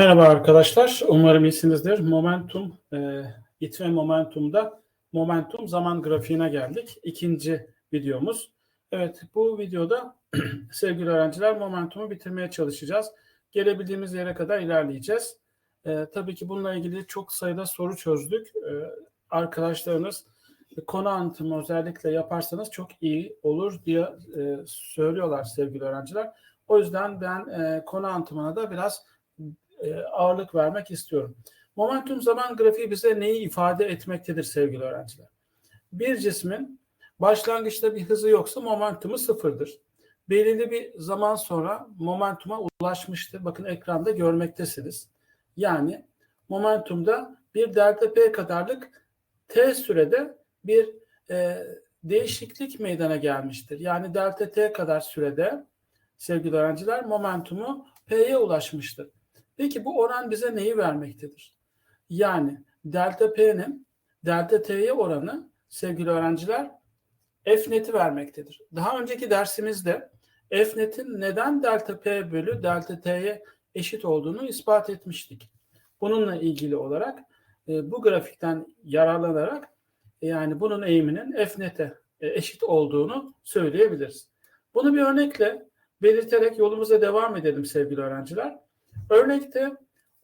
Merhaba arkadaşlar. Umarım iyisinizdir. Momentum, e, itme momentumda momentum zaman grafiğine geldik. İkinci videomuz. Evet bu videoda sevgili öğrenciler momentumu bitirmeye çalışacağız. Gelebildiğimiz yere kadar ilerleyeceğiz. E, tabii ki bununla ilgili çok sayıda soru çözdük. E, arkadaşlarınız konu anlatımı özellikle yaparsanız çok iyi olur diye e, söylüyorlar sevgili öğrenciler. O yüzden ben e, konu anlatımına da biraz ağırlık vermek istiyorum. Momentum zaman grafiği bize neyi ifade etmektedir sevgili öğrenciler? Bir cismin başlangıçta bir hızı yoksa momentumu sıfırdır. Belirli bir zaman sonra momentuma ulaşmıştır. Bakın ekranda görmektesiniz. Yani momentumda bir delta p kadarlık t sürede bir e, değişiklik meydana gelmiştir. Yani delta t kadar sürede sevgili öğrenciler momentumu p'ye ulaşmıştır. Peki bu oran bize neyi vermektedir? Yani delta P'nin delta T'ye oranı sevgili öğrenciler F net'i vermektedir. Daha önceki dersimizde F net'in neden delta P bölü delta T'ye eşit olduğunu ispat etmiştik. Bununla ilgili olarak e, bu grafikten yararlanarak yani bunun eğiminin F net'e e, eşit olduğunu söyleyebiliriz. Bunu bir örnekle belirterek yolumuza devam edelim sevgili öğrenciler. Örnekte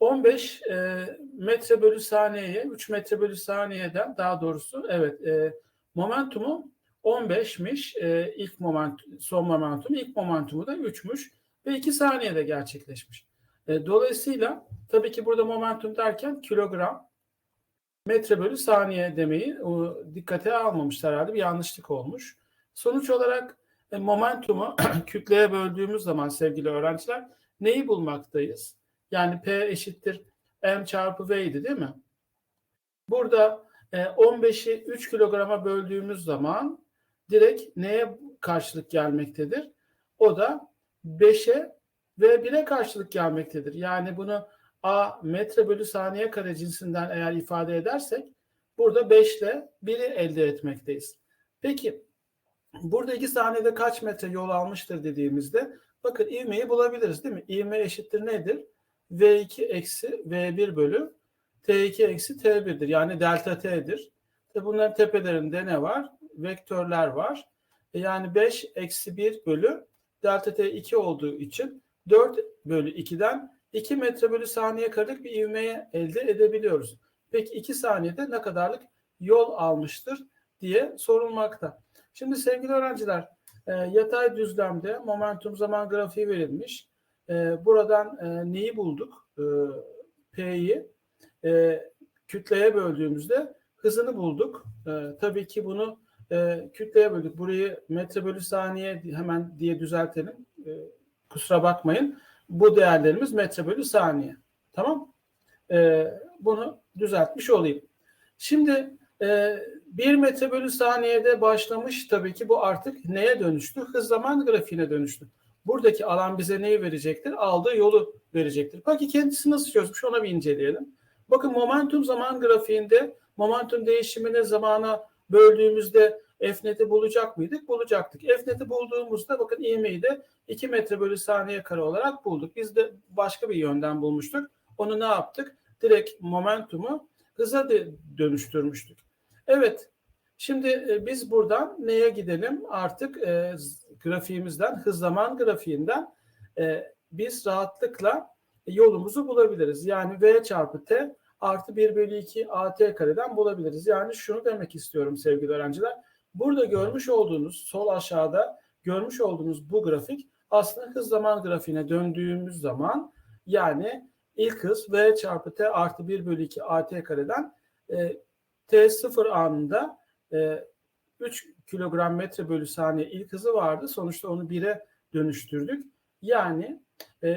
15 e, metre bölü saniyeye 3 metre bölü saniyeden daha doğrusu evet e, momentumu 15'miş e, ilk moment son momentum ilk momentumu da 3'müş ve 2 saniyede gerçekleşmiş. E, dolayısıyla tabii ki burada momentum derken kilogram metre bölü saniye demeyi o, dikkate almamışlar herhalde bir yanlışlık olmuş. Sonuç olarak e, momentumu kütleye böldüğümüz zaman sevgili öğrenciler neyi bulmaktayız? Yani P eşittir M çarpı V'ydi değil mi? Burada e, 15'i 3 kilograma böldüğümüz zaman direkt neye karşılık gelmektedir? O da 5'e ve 1'e karşılık gelmektedir. Yani bunu A metre bölü saniye kare cinsinden eğer ifade edersek burada 5 ile 1'i elde etmekteyiz. Peki burada 2 saniyede kaç metre yol almıştır dediğimizde Bakın ivmeyi bulabiliriz değil mi? İvme eşittir nedir? V2 eksi V1 bölü T2 eksi T1'dir. Yani delta T'dir. E bunların tepelerinde ne var? Vektörler var. E yani 5 eksi 1 bölü delta T 2 olduğu için 4 bölü 2'den 2 metre bölü saniye karelik bir ivmeyi elde edebiliyoruz. Peki 2 saniyede ne kadarlık yol almıştır diye sorulmakta. Şimdi sevgili öğrenciler e, yatay düzlemde momentum zaman grafiği verilmiş. E, buradan e, neyi bulduk? E, P'yi e, kütleye böldüğümüzde hızını bulduk. Tabii ki bunu e, kütleye böldük. Burayı metre bölü saniye hemen diye düzeltelim. Kusura bakmayın. Bu değerlerimiz metre bölü saniye. Tamam. Bunu düzeltmiş olayım. Şimdi 1 metre bölü saniyede başlamış tabii ki bu artık neye dönüştü? Hız zaman grafiğine dönüştü. Buradaki alan bize neyi verecektir? Aldığı yolu verecektir. Peki kendisi nasıl çözmüş ona bir inceleyelim. Bakın momentum zaman grafiğinde momentum değişimini zamana böldüğümüzde F net'i bulacak mıydık? Bulacaktık. F net'i bulduğumuzda bakın ivmeyi de 2 metre bölü saniye kare olarak bulduk. Biz de başka bir yönden bulmuştuk. Onu ne yaptık? Direkt momentumu hıza dönüştürmüştük. Evet. Şimdi e, biz buradan neye gidelim? Artık e, grafiğimizden, hız zaman grafiğinden e, biz rahatlıkla yolumuzu bulabiliriz. Yani V çarpı T artı 1 bölü 2 AT kareden bulabiliriz. Yani şunu demek istiyorum sevgili öğrenciler. Burada görmüş olduğunuz sol aşağıda görmüş olduğunuz bu grafik aslında hız zaman grafiğine döndüğümüz zaman yani ilk hız V çarpı T artı 1 bölü 2 AT kareden e, T0 anında e, 3 kilogram metre bölü saniye ilk hızı vardı. Sonuçta onu 1'e dönüştürdük. Yani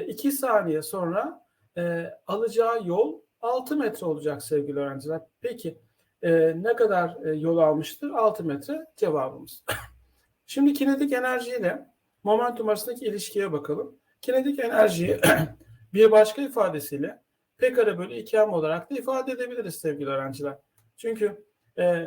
2 e, saniye sonra e, alacağı yol 6 metre olacak sevgili öğrenciler. Peki e, ne kadar e, yol almıştır? 6 metre cevabımız. Şimdi kinetik enerji ile momentum arasındaki ilişkiye bakalım. Kinetik enerjiyi bir başka ifadesiyle P kare bölü 2M olarak da ifade edebiliriz sevgili öğrenciler. Çünkü e,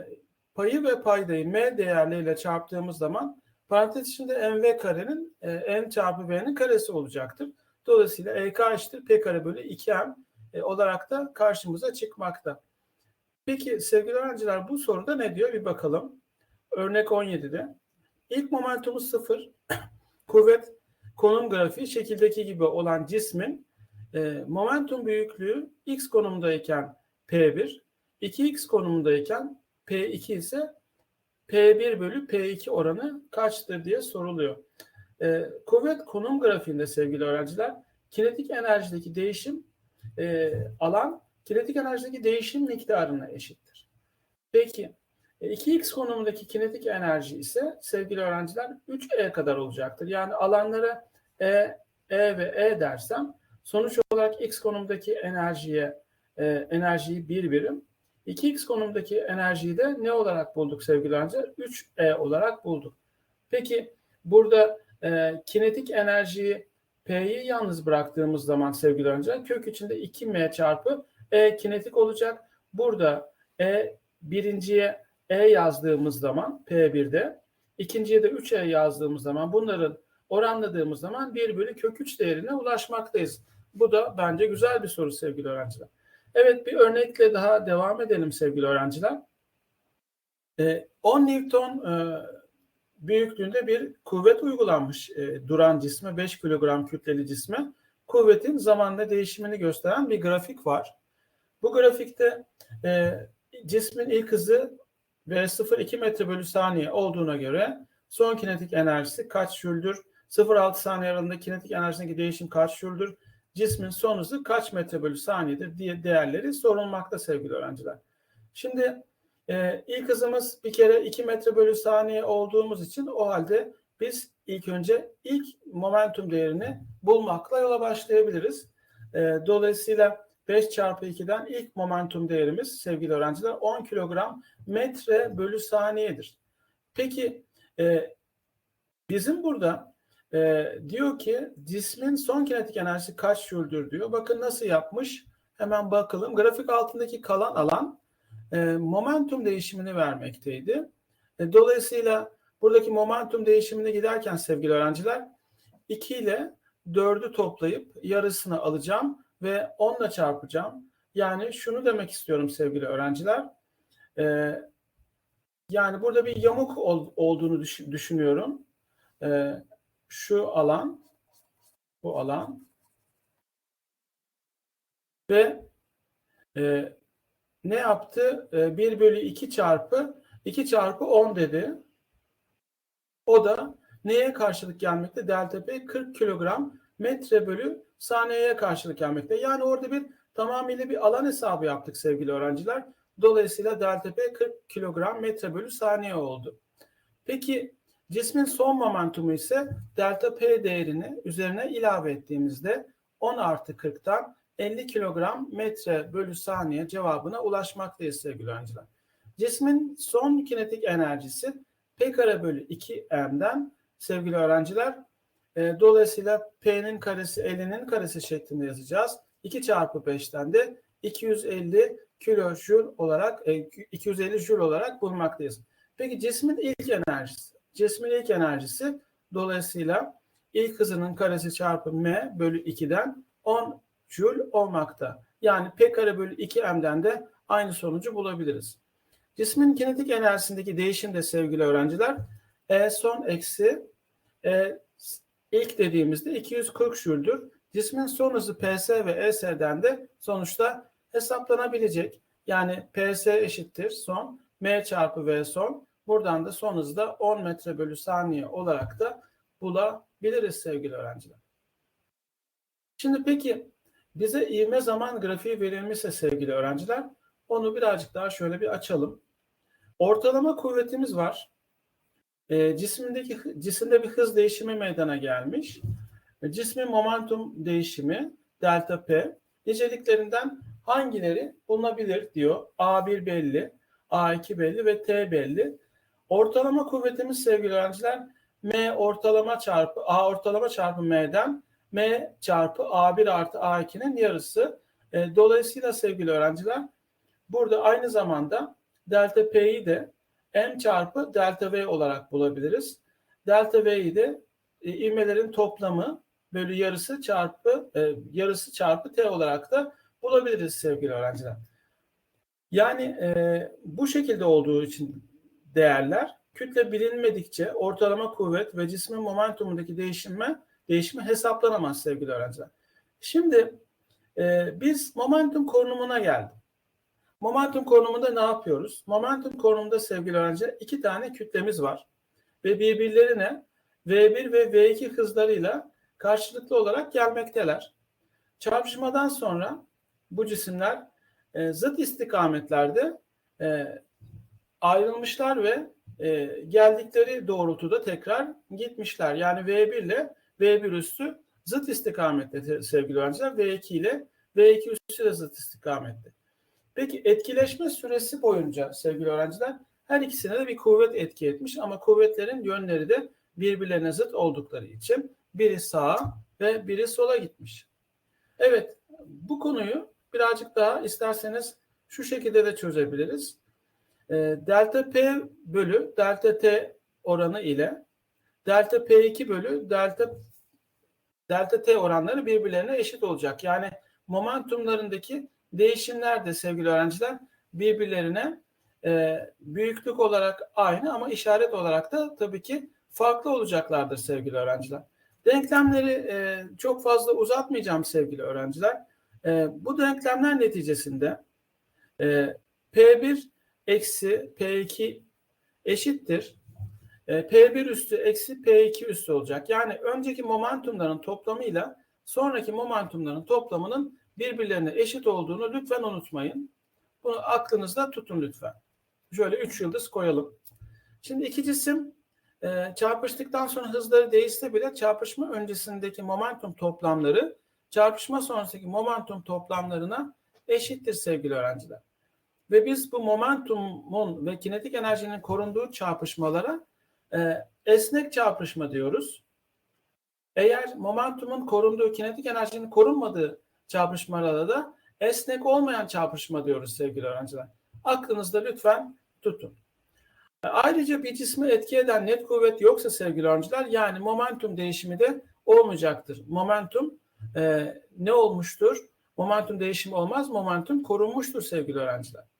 payı ve paydayı m değerleriyle çarptığımız zaman parantez içinde mv karenin e, n çarpı v'nin karesi olacaktır. Dolayısıyla EK eşittir P kare bölü 2M e, olarak da karşımıza çıkmakta. Peki sevgili öğrenciler bu soruda ne diyor bir bakalım. Örnek 17'de. İlk momentumu sıfır. Kuvvet konum grafiği şekildeki gibi olan cismin e, momentum büyüklüğü x konumundayken P1, 2x konumundayken P2 ise P1 bölü P2 oranı kaçtır diye soruluyor. E, kuvvet konum grafiğinde sevgili öğrenciler kinetik enerjideki değişim e, alan kinetik enerjideki değişim miktarına eşittir. Peki 2x konumundaki kinetik enerji ise sevgili öğrenciler 3e kadar olacaktır. Yani alanlara e, e ve e dersem sonuç olarak x konumdaki enerjiye e, enerjiyi bir birim 2x konumdaki enerjiyi de ne olarak bulduk sevgili öğrenciler? 3e olarak bulduk. Peki burada e, kinetik enerjiyi P'yi yalnız bıraktığımız zaman sevgili öğrenciler kök içinde 2m çarpı E kinetik olacak. Burada E birinciye E yazdığımız zaman P1'de ikinciye de 3E yazdığımız zaman bunların oranladığımız zaman 1 bölü kök 3 değerine ulaşmaktayız. Bu da bence güzel bir soru sevgili öğrenciler. Evet bir örnekle daha devam edelim sevgili öğrenciler. 10 Newton e, büyüklüğünde bir kuvvet uygulanmış e, duran cisme 5 kilogram kütleli cisme kuvvetin zamanla değişimini gösteren bir grafik var. Bu grafikte e, cismin ilk hızı v 0,2 metre bölü saniye olduğuna göre son kinetik enerjisi kaç jüldür? 0,6 saniye aralığında kinetik enerjisindeki değişim kaç jüldür? Cismin son hızı kaç metre bölü saniyedir diye değerleri sorulmakta sevgili öğrenciler. Şimdi e, ilk hızımız bir kere 2 metre bölü saniye olduğumuz için o halde biz ilk önce ilk momentum değerini bulmakla yola başlayabiliriz. E, dolayısıyla 5 çarpı 2'den ilk momentum değerimiz sevgili öğrenciler 10 kilogram metre bölü saniyedir. Peki e, bizim burada e, diyor ki cismin son kinetik enerjisi kaç jüldür diyor. Bakın nasıl yapmış. Hemen bakalım. Grafik altındaki kalan alan e, momentum değişimini vermekteydi. E, dolayısıyla buradaki momentum değişimine giderken sevgili öğrenciler 2 ile 4'ü toplayıp yarısını alacağım ve 10 ile çarpacağım. Yani şunu demek istiyorum sevgili öğrenciler. E, yani burada bir yamuk ol, olduğunu düş, düşünüyorum. E, şu alan, bu alan ve e, ne yaptı? E, 1 bölü 2 çarpı 2 çarpı 10 dedi. O da neye karşılık gelmekte? Delta P 40 kilogram metre bölü saniyeye karşılık gelmekte. Yani orada bir tamamıyla bir alan hesabı yaptık sevgili öğrenciler. Dolayısıyla delta P 40 kilogram metre bölü saniye oldu. Peki cismin son momentumu ise delta P değerini üzerine ilave ettiğimizde 10 artı 40'tan 50 kilogram metre bölü saniye cevabına ulaşmaktayız sevgili öğrenciler. Cismin son kinetik enerjisi P kare bölü 2M'den sevgili öğrenciler e, dolayısıyla P'nin karesi 50'nin karesi şeklinde yazacağız. 2 çarpı 5'ten de 250 kilojül olarak e, 250 jül olarak bulmaktayız. Peki cismin ilk enerjisi. Cismin ilk enerjisi dolayısıyla ilk hızının karesi çarpı m bölü 2'den 10 jül olmakta. Yani P kare bölü 2m'den de aynı sonucu bulabiliriz. Cismin kinetik enerjisindeki değişim de sevgili öğrenciler E son eksi E ilk dediğimizde 240 jüldür. Cismin son hızı PS ve ES'den de sonuçta hesaplanabilecek. Yani PS eşittir son M çarpı V son. Buradan da son hızda 10 metre bölü saniye olarak da bulabiliriz sevgili öğrenciler. Şimdi peki bize ivme zaman grafiği verilmişse sevgili öğrenciler onu birazcık daha şöyle bir açalım. Ortalama kuvvetimiz var. E, cismindeki cisimde bir hız değişimi meydana gelmiş. E, cismin momentum değişimi delta P niceliklerinden hangileri bulunabilir diyor. A1 belli, A2 belli ve T belli. Ortalama kuvvetimiz sevgili öğrenciler M ortalama çarpı A ortalama çarpı M'den M çarpı A1 artı A2'nin yarısı. E, dolayısıyla sevgili öğrenciler burada aynı zamanda delta P'yi de M çarpı delta V olarak bulabiliriz. Delta V'yi de e, ivmelerin toplamı bölü yarısı çarpı e, yarısı çarpı t olarak da bulabiliriz sevgili öğrenciler. Yani e, bu şekilde olduğu için değerler kütle bilinmedikçe ortalama kuvvet ve cismin momentumundaki değişime değişimi hesaplanamaz sevgili öğrenciler. Şimdi e, biz momentum korunumuna geldik. Momentum korunumunda ne yapıyoruz? Momentum korunumunda sevgili öğrenciler iki tane kütlemiz var. Ve birbirlerine V1 ve V2 hızlarıyla karşılıklı olarak gelmekteler. Çarpışmadan sonra bu cisimler e, zıt istikametlerde e, ayrılmışlar ve e, geldikleri doğrultuda tekrar gitmişler. Yani V1 ile V1 üstü zıt istikamette sevgili öğrenciler. V2 ile V2 üstü de zıt istikamette. Peki etkileşme süresi boyunca sevgili öğrenciler her ikisine de bir kuvvet etki etmiş ama kuvvetlerin yönleri de birbirlerine zıt oldukları için biri sağa ve biri sola gitmiş. Evet bu konuyu birazcık daha isterseniz şu şekilde de çözebiliriz. E, delta P bölü delta T oranı ile delta P2 bölü delta delta T oranları birbirlerine eşit olacak. Yani momentumlarındaki değişimler de sevgili öğrenciler birbirlerine e, büyüklük olarak aynı ama işaret olarak da tabii ki farklı olacaklardır sevgili öğrenciler. Denklemleri e, çok fazla uzatmayacağım sevgili öğrenciler. E, bu denklemler neticesinde e, P1 eksi P2 eşittir. E, P1 üstü eksi P2 üstü olacak. Yani önceki momentumların toplamıyla sonraki momentumların toplamının birbirlerine eşit olduğunu lütfen unutmayın. Bunu aklınızda tutun lütfen. Şöyle 3 yıldız koyalım. Şimdi iki cisim e, çarpıştıktan sonra hızları değişse bile çarpışma öncesindeki momentum toplamları çarpışma sonrasındaki momentum toplamlarına eşittir sevgili öğrenciler. Ve biz bu momentumun ve kinetik enerjinin korunduğu çarpışmalara e, esnek çarpışma diyoruz. Eğer momentumun korunduğu, kinetik enerjinin korunmadığı çarpışmalara da esnek olmayan çarpışma diyoruz sevgili öğrenciler. Aklınızda lütfen tutun. Ayrıca bir cismi etki eden net kuvvet yoksa sevgili öğrenciler yani momentum değişimi de olmayacaktır. Momentum e, ne olmuştur? Momentum değişimi olmaz, momentum korunmuştur sevgili öğrenciler.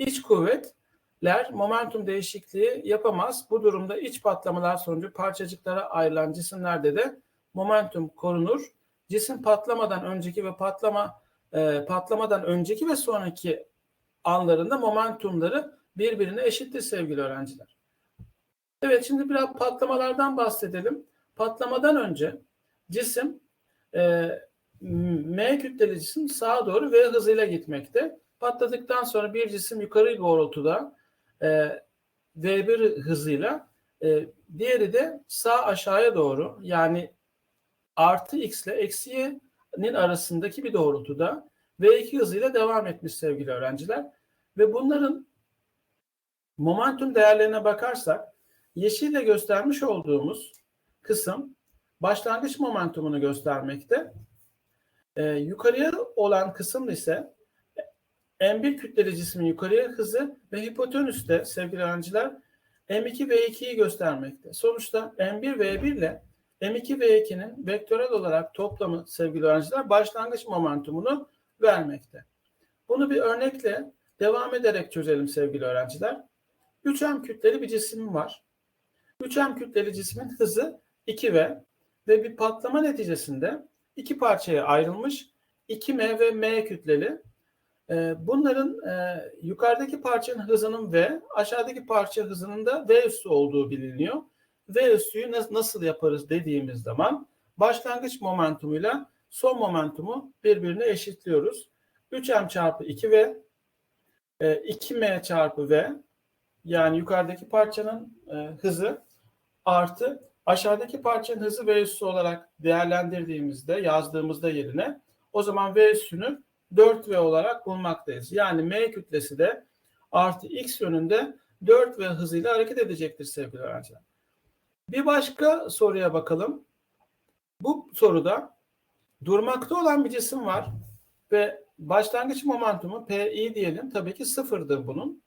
İç kuvvetler momentum değişikliği yapamaz. Bu durumda iç patlamalar sonucu parçacıklara ayrılan cisimlerde de momentum korunur. Cisim patlamadan önceki ve patlama e, patlamadan önceki ve sonraki anlarında momentumları birbirine eşittir sevgili öğrenciler. Evet şimdi biraz patlamalardan bahsedelim. Patlamadan önce cisim e, M kütleli cisim sağa doğru V hızıyla gitmekte. Patladıktan sonra bir cisim yukarı doğrultuda e, V1 hızıyla e, diğeri de sağ aşağıya doğru yani artı x ile eksi y'nin arasındaki bir doğrultuda V2 hızıyla devam etmiş sevgili öğrenciler. Ve bunların momentum değerlerine bakarsak yeşille göstermiş olduğumuz kısım başlangıç momentumunu göstermekte. Ee, yukarıya olan kısım ise M1 kütleli cismin yukarıya hızı ve hipotenüste sevgili öğrenciler M2 ve 2'yi göstermekte. Sonuçta M1 ve 1 ile M2 ve 2'nin vektörel olarak toplamı sevgili öğrenciler başlangıç momentumunu vermekte. Bunu bir örnekle devam ederek çözelim sevgili öğrenciler. 3M kütleli bir cisim var. 3M kütleli cismin hızı 2V ve bir patlama neticesinde iki parçaya ayrılmış 2M ve M kütleli. Ee, bunların e, yukarıdaki parçanın hızının V, aşağıdaki parça hızının da V üstü olduğu biliniyor. V üstüyü nasıl yaparız dediğimiz zaman başlangıç momentumuyla son momentumu birbirine eşitliyoruz. 3M çarpı 2V, 2M e, çarpı V yani yukarıdaki parçanın e, hızı artı aşağıdaki parçanın hızı V üssü olarak değerlendirdiğimizde yazdığımızda yerine o zaman V üssünü 4V olarak bulmaktayız. Yani M kütlesi de artı X yönünde 4V hızıyla hareket edecektir sevgili öğrenciler. Bir başka soruya bakalım. Bu soruda durmakta olan bir cisim var ve başlangıç momentumu Pi diyelim tabii ki sıfırdır bunun.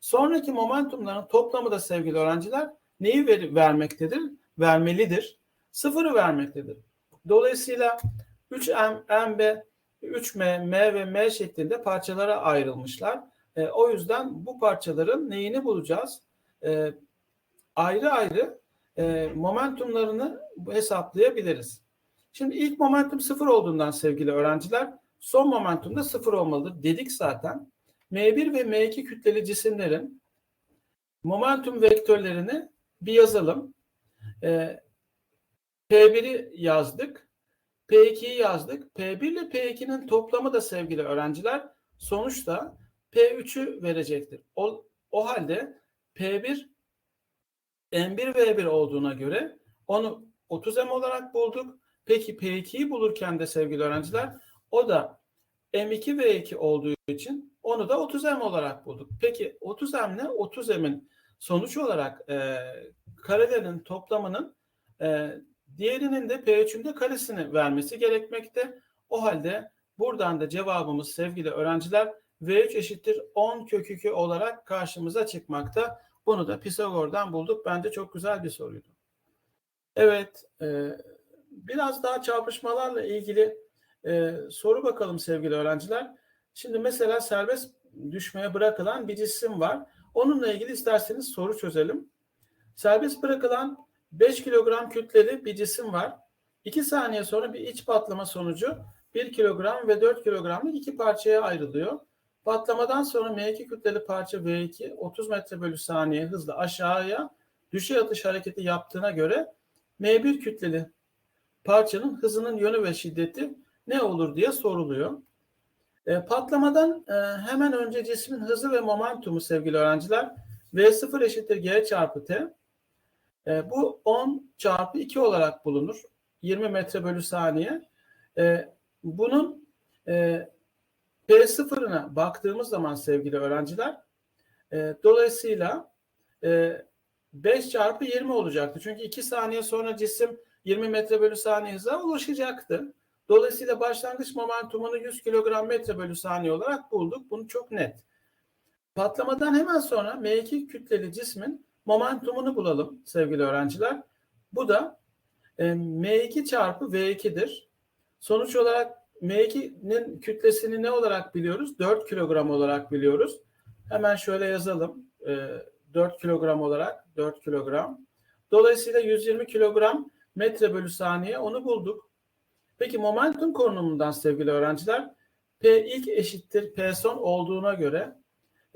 Sonraki momentumların toplamı da sevgili öğrenciler neyi ver, vermektedir? Vermelidir. Sıfırı vermektedir. Dolayısıyla 3M, MB, 3M, M ve M şeklinde parçalara ayrılmışlar. E, o yüzden bu parçaların neyini bulacağız? E, ayrı ayrı e, momentumlarını hesaplayabiliriz. Şimdi ilk momentum sıfır olduğundan sevgili öğrenciler son momentum da sıfır olmalıdır dedik zaten. M1 ve M2 kütleli cisimlerin momentum vektörlerini bir yazalım. E, P1'i yazdık. P2'yi yazdık. P1 ile P2'nin toplamı da sevgili öğrenciler sonuçta P3'ü verecektir. O, o halde P1 M1 V1 olduğuna göre onu 30 M olarak bulduk. Peki P2'yi bulurken de sevgili öğrenciler o da M2 V2 olduğu için onu da 30 M olarak bulduk. Peki 30 M ne? 30 M'in sonuç olarak e, karelerin toplamının e, diğerinin de P3'ün de karesini vermesi gerekmekte. O halde buradan da cevabımız sevgili öğrenciler V3 eşittir 10 kök 2 olarak karşımıza çıkmakta. Bunu da Pisagor'dan bulduk. Bence çok güzel bir soruydu. Evet, e, biraz daha çarpışmalarla ilgili e, soru bakalım sevgili öğrenciler. Şimdi mesela serbest düşmeye bırakılan bir cisim var. Onunla ilgili isterseniz soru çözelim. Serbest bırakılan 5 kilogram kütleli bir cisim var. 2 saniye sonra bir iç patlama sonucu 1 kilogram ve 4 kilogramlık iki parçaya ayrılıyor. Patlamadan sonra M2 kütleli parça V2 30 metre bölü saniye hızla aşağıya düşey atış hareketi yaptığına göre M1 kütleli parçanın hızının yönü ve şiddeti ne olur diye soruluyor. E, patlamadan e, hemen önce cismin hızı ve momentumu sevgili öğrenciler V0 eşittir G çarpı T. E, bu 10 çarpı 2 olarak bulunur. 20 metre bölü saniye. E, bunun e, P0'ına baktığımız zaman sevgili öğrenciler e, dolayısıyla e, 5 çarpı 20 olacaktı. Çünkü 2 saniye sonra cisim 20 metre bölü saniye hıza ulaşacaktı. Dolayısıyla başlangıç momentumunu 100 kilogram metre bölü saniye olarak bulduk. Bunu çok net. Patlamadan hemen sonra M2 kütleli cismin momentumunu bulalım sevgili öğrenciler. Bu da e, M2 çarpı V2'dir. Sonuç olarak M2'nin kütlesini ne olarak biliyoruz? 4 kilogram olarak biliyoruz. Hemen şöyle yazalım. E, 4 kilogram olarak 4 kilogram. Dolayısıyla 120 kilogram metre bölü saniye onu bulduk. Peki momentum konumundan sevgili öğrenciler P ilk eşittir P son olduğuna göre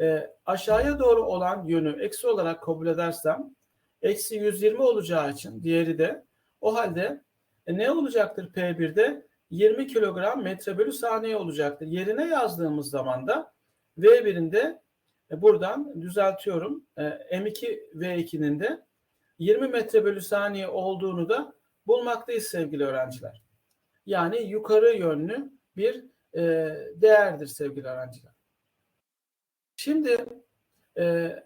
e, aşağıya doğru olan yönü eksi olarak kabul edersem eksi 120 olacağı için diğeri de o halde e, ne olacaktır P1'de? 20 kilogram metre bölü saniye olacaktır. Yerine yazdığımız zaman da V1'inde e, buradan düzeltiyorum. E, M2 V2'nin de 20 metre bölü saniye olduğunu da bulmaktayız sevgili öğrenciler. Yani yukarı yönlü bir e, değerdir sevgili öğrenciler. Şimdi e,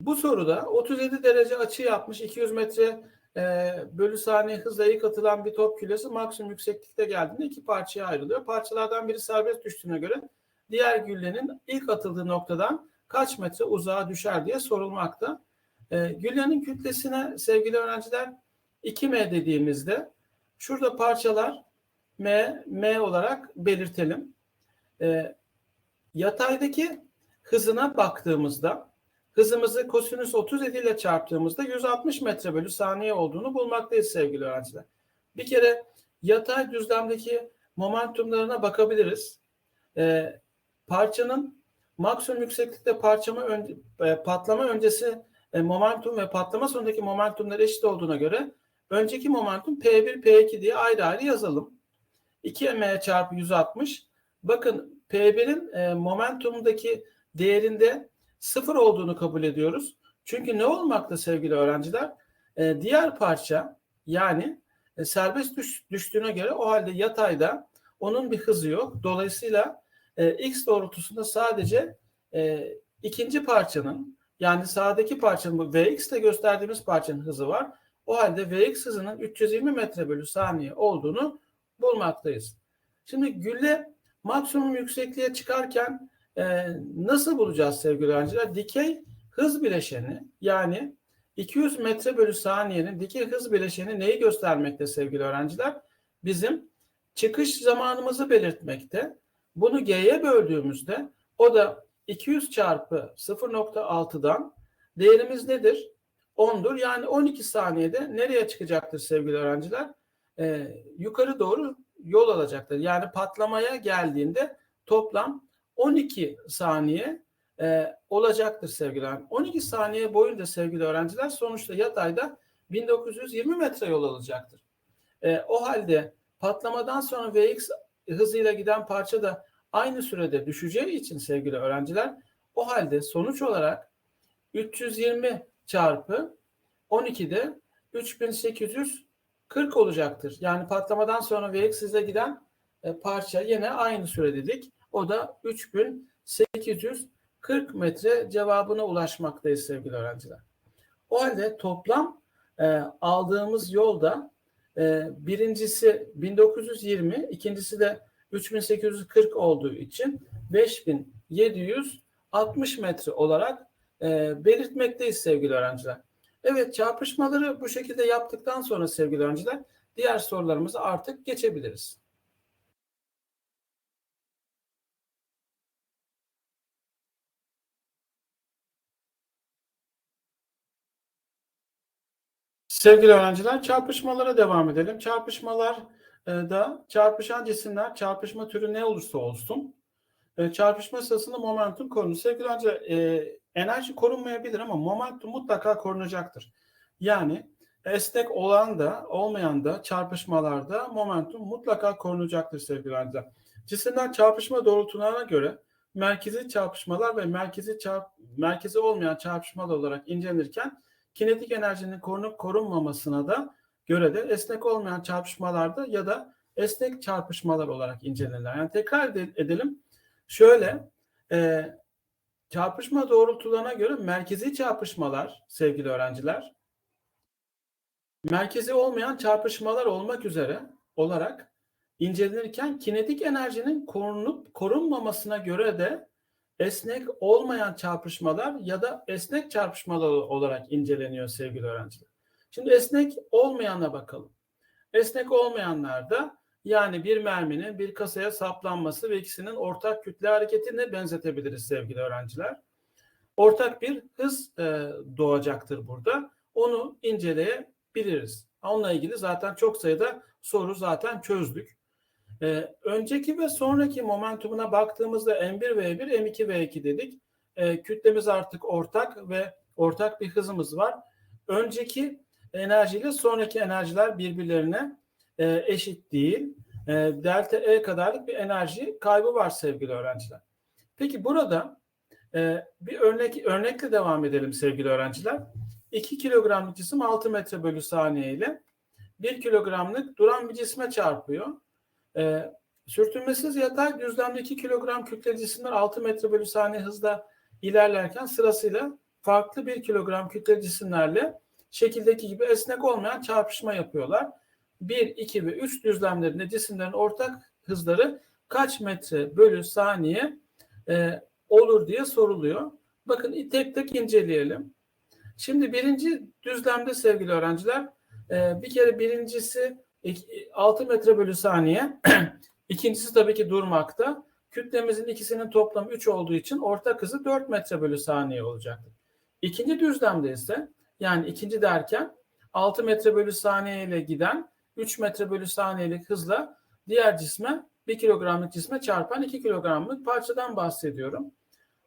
bu soruda 37 derece açı yapmış 200 metre e, bölü saniye hızla ilk atılan bir top külesi maksimum yükseklikte geldiğinde iki parçaya ayrılıyor. Parçalardan biri serbest düştüğüne göre diğer güllenin ilk atıldığı noktadan kaç metre uzağa düşer diye sorulmakta. E, güllenin kütlesine sevgili öğrenciler 2M dediğimizde şurada parçalar M, M olarak belirtelim. E, yataydaki hızına baktığımızda hızımızı kosinüs 37 ile çarptığımızda 160 metre bölü saniye olduğunu bulmaktayız sevgili öğrenciler. Bir kere yatay düzlemdeki momentumlarına bakabiliriz. E, parçanın maksimum yükseklikte parçama ön, e, patlama öncesi e, momentum ve patlama sonundaki momentumlar eşit olduğuna göre önceki momentum P1, P2 diye ayrı ayrı yazalım. 2m çarpı 160. Bakın P1'in e, momentumundaki değerinde sıfır olduğunu kabul ediyoruz. Çünkü ne olmakta sevgili öğrenciler? E, diğer parça yani e, serbest düş, düştüğüne göre o halde yatayda onun bir hızı yok. Dolayısıyla e, x doğrultusunda sadece e, ikinci parçanın yani sağdaki parçanın bu Vx gösterdiğimiz parçanın hızı var. O halde Vx hızının 320 metre bölü saniye olduğunu bulmaktayız. Şimdi gülle maksimum yüksekliğe çıkarken e, nasıl bulacağız sevgili öğrenciler? Dikey hız bileşeni yani 200 metre bölü saniyenin dikey hız bileşeni neyi göstermekte sevgili öğrenciler? Bizim çıkış zamanımızı belirtmekte. Bunu G'ye böldüğümüzde o da 200 çarpı 0.6'dan değerimiz nedir? 10'dur. Yani 12 saniyede nereye çıkacaktır sevgili öğrenciler? Ee, yukarı doğru yol alacaktır. Yani patlamaya geldiğinde toplam 12 saniye e, olacaktır sevgili öğrenciler. 12 saniye boyunca sevgili öğrenciler sonuçta yatayda 1920 metre yol alacaktır. E, o halde patlamadan sonra Vx hızıyla giden parça da aynı sürede düşeceği için sevgili öğrenciler o halde sonuç olarak 320 çarpı 12'de 3840 olacaktır. Yani patlamadan sonra Vx hızla giden e, parça yine aynı süre dedik. O da 3840 metre cevabına ulaşmaktayız sevgili öğrenciler. O halde toplam e, aldığımız yolda e, birincisi 1920, ikincisi de 3840 olduğu için 5760 metre olarak e, belirtmekteyiz sevgili öğrenciler. Evet çarpışmaları bu şekilde yaptıktan sonra sevgili öğrenciler diğer sorularımıza artık geçebiliriz. Sevgili öğrenciler çarpışmalara devam edelim. Çarpışmalar e, da çarpışan cisimler çarpışma türü ne olursa olsun e, çarpışma sırasında momentum korunur. Sevgili öğrenciler e, enerji korunmayabilir ama momentum mutlaka korunacaktır. Yani esnek olan da olmayan da çarpışmalarda momentum mutlaka korunacaktır sevgili öğrenciler. Cisimler çarpışma doğrultularına göre merkezi çarpışmalar ve merkezi çarp merkezi olmayan çarpışmalar olarak incelenirken kinetik enerjinin korunup korunmamasına da göre de esnek olmayan çarpışmalarda ya da esnek çarpışmalar olarak incelenirler. Yani tekrar edelim. Şöyle e, çarpışma doğrultularına göre merkezi çarpışmalar sevgili öğrenciler merkezi olmayan çarpışmalar olmak üzere olarak incelenirken kinetik enerjinin korunup korunmamasına göre de esnek olmayan çarpışmalar ya da esnek çarpışmalar olarak inceleniyor sevgili öğrenciler. Şimdi esnek olmayana bakalım. Esnek olmayanlarda yani bir merminin bir kasaya saplanması ve ikisinin ortak kütle hareketine benzetebiliriz sevgili öğrenciler. Ortak bir hız e, doğacaktır burada. Onu inceleyebiliriz. Onunla ilgili zaten çok sayıda soru zaten çözdük. Ee, önceki ve sonraki momentumuna baktığımızda M1 V1, M2 V2 dedik. Ee, kütlemiz artık ortak ve ortak bir hızımız var. Önceki enerjiyle sonraki enerjiler birbirlerine e, eşit değil. E, delta E kadarlık bir enerji kaybı var sevgili öğrenciler. Peki burada e, bir örnek örnekle devam edelim sevgili öğrenciler. 2 kilogramlık cisim 6 metre bölü saniye ile 1 kilogramlık duran bir cisme çarpıyor. E, sürtünmesiz yatay düzlemde 2 kilogram kütleli cisimler 6 metre bölü saniye hızla ilerlerken sırasıyla farklı 1 kilogram kütleli cisimlerle şekildeki gibi esnek olmayan çarpışma yapıyorlar. 1, 2 ve 3 düzlemlerinde cisimlerin ortak hızları kaç metre bölü saniye e, olur diye soruluyor. Bakın tek tek inceleyelim. Şimdi birinci düzlemde sevgili öğrenciler e, bir kere birincisi 6 metre bölü saniye. İkincisi tabii ki durmakta. Kütlemizin ikisinin toplamı 3 olduğu için ortak hızı 4 metre bölü saniye olacaktır. İkinci düzlemde ise yani ikinci derken 6 metre bölü saniye ile giden 3 metre bölü saniyelik hızla diğer cisme 1 kilogramlık cisme çarpan 2 kilogramlık parçadan bahsediyorum.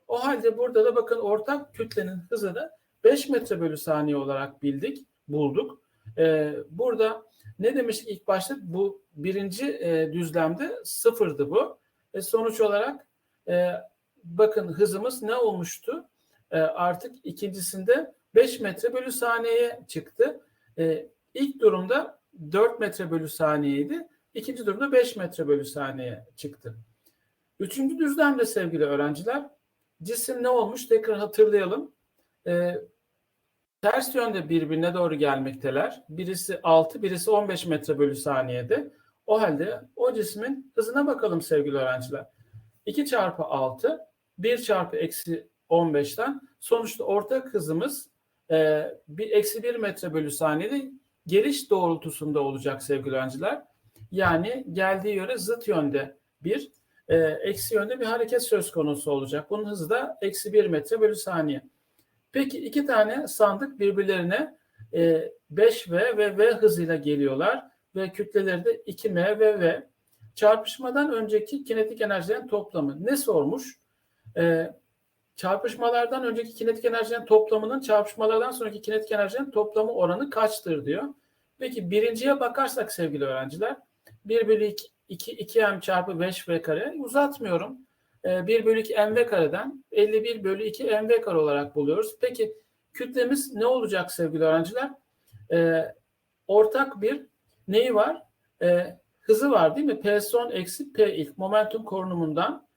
O halde burada da bakın ortak kütlenin hızı da 5 metre bölü saniye olarak bildik, bulduk. Ee, burada ne demiştik ilk başta? Bu birinci e, düzlemde sıfırdı bu. E, sonuç olarak e, bakın hızımız ne olmuştu? E, artık ikincisinde 5 metre bölü saniyeye çıktı. E, ilk durumda 4 metre bölü saniyeydi. İkinci durumda 5 metre bölü saniye çıktı. Üçüncü düzlemde sevgili öğrenciler cisim ne olmuş tekrar hatırlayalım. E, ters yönde birbirine doğru gelmekteler. Birisi 6, birisi 15 metre bölü saniyede. O halde o cismin hızına bakalım sevgili öğrenciler. 2 çarpı 6, 1 çarpı eksi 15'ten sonuçta ortak hızımız e, bir eksi bir metre bölü saniyede geliş doğrultusunda olacak sevgili öğrenciler. Yani geldiği yöre zıt yönde bir, e, eksi yönde bir hareket söz konusu olacak. Bunun hızı da eksi bir metre bölü saniye. Peki iki tane sandık birbirlerine e, 5V ve V hızıyla geliyorlar ve kütleleri de 2M ve V. Çarpışmadan önceki kinetik enerjilerin toplamı ne sormuş? E, çarpışmalardan önceki kinetik enerjilerin toplamının çarpışmalardan sonraki kinetik enerjilerin toplamı oranı kaçtır diyor. Peki birinciye bakarsak sevgili öğrenciler 1 bölü 2, 2, 2m çarpı 5v kare uzatmıyorum. 1 bölü 2 mv kareden 51 bölü 2 mv kare olarak buluyoruz. Peki kütlemiz ne olacak sevgili öğrenciler? Ee, ortak bir neyi var? Ee, hızı var değil mi? P son eksi P ilk momentum korunumundan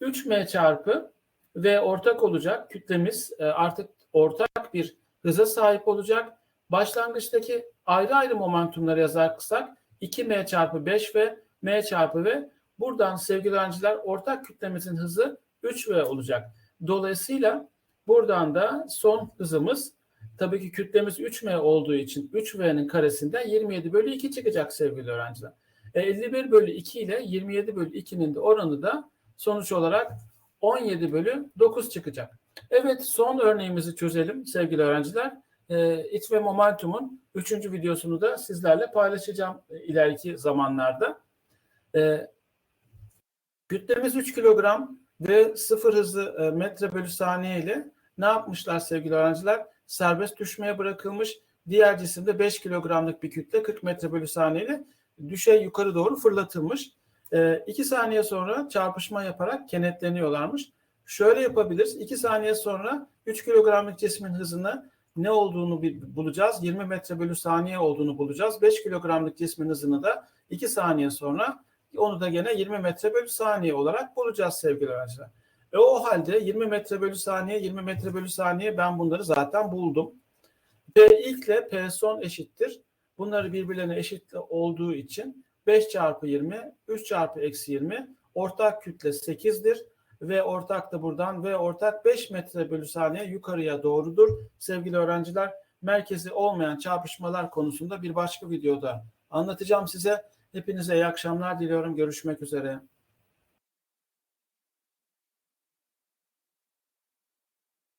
3m çarpı v ortak olacak. Kütlemiz e, artık ortak bir hıza sahip olacak. Başlangıçtaki ayrı ayrı momentumları yazarsak 2m çarpı 5 ve m çarpı v buradan sevgili öğrenciler ortak kütlemizin hızı 3v olacak. Dolayısıyla buradan da son hızımız tabii ki kütlemiz 3m olduğu için 3v'nin karesinden 27 bölü 2 çıkacak sevgili öğrenciler. E, 51 bölü 2 ile 27 bölü 2'nin de oranı da sonuç olarak 17 bölü 9 çıkacak. Evet son örneğimizi çözelim sevgili öğrenciler. E, it ve momentumun 3. videosunu da sizlerle paylaşacağım e, ileriki zamanlarda. E, kütlemiz 3 kilogram ve sıfır hızı e, metre bölü saniye ile ne yapmışlar sevgili öğrenciler? Serbest düşmeye bırakılmış. Diğer cisimde 5 kilogramlık bir kütle 40 metre bölü saniye ile düşey yukarı doğru fırlatılmış. 2 saniye sonra çarpışma yaparak kenetleniyorlarmış. Şöyle yapabiliriz. 2 saniye sonra 3 kilogramlık cismin hızını ne olduğunu bulacağız. 20 metre bölü saniye olduğunu bulacağız. 5 kilogramlık cismin hızını da 2 saniye sonra onu da gene 20 metre bölü saniye olarak bulacağız sevgili öğrenciler. E o halde 20 metre bölü saniye, 20 metre bölü saniye ben bunları zaten buldum. P ilk ile P son eşittir. Bunları birbirlerine eşit olduğu için 5 çarpı 20, 3 çarpı eksi 20 ortak kütle 8'dir ve ortak da buradan ve ortak 5 metre bölü saniye yukarıya doğrudur. Sevgili öğrenciler merkezi olmayan çarpışmalar konusunda bir başka videoda anlatacağım size. Hepinize iyi akşamlar diliyorum. Görüşmek üzere.